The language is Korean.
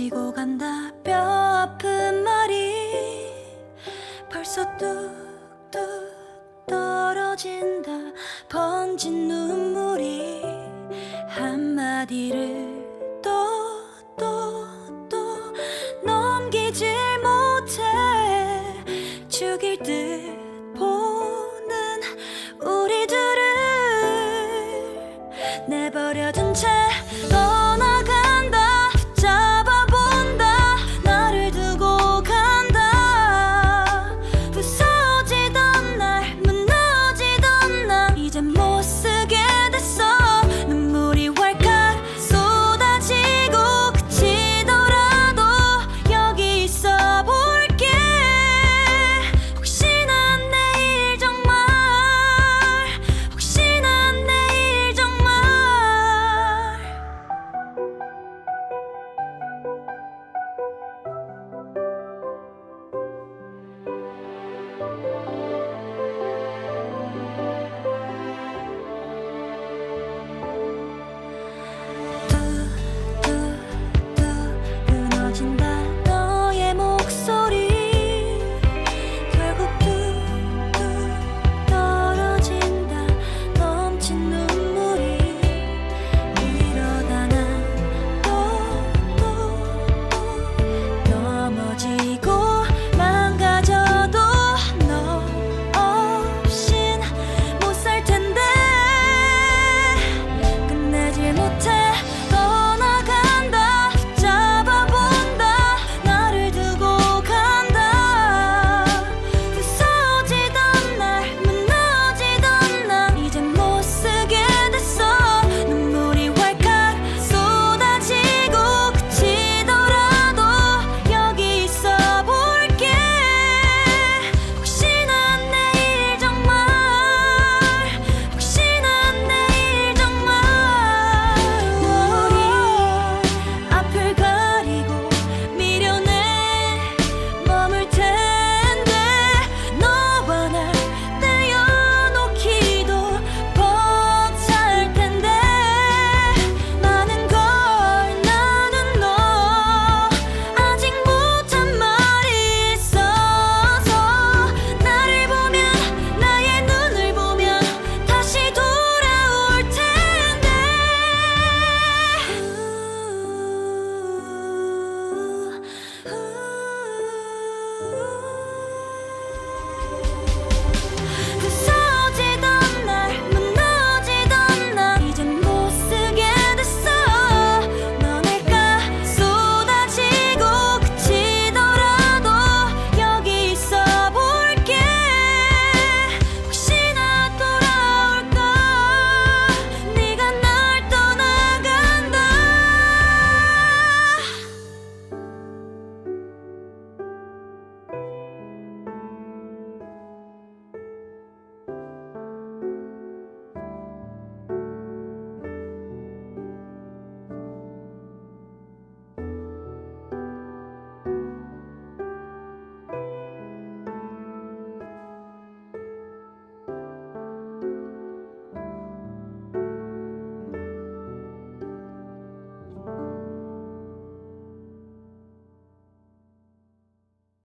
지고 간다. 뼈 아픈 말이 벌써 뚝뚝 떨어진다. 번진 눈물이 한마디를 또 또 또 넘기질 못해. 죽일 듯 보는 우리 둘을 내버려둔 채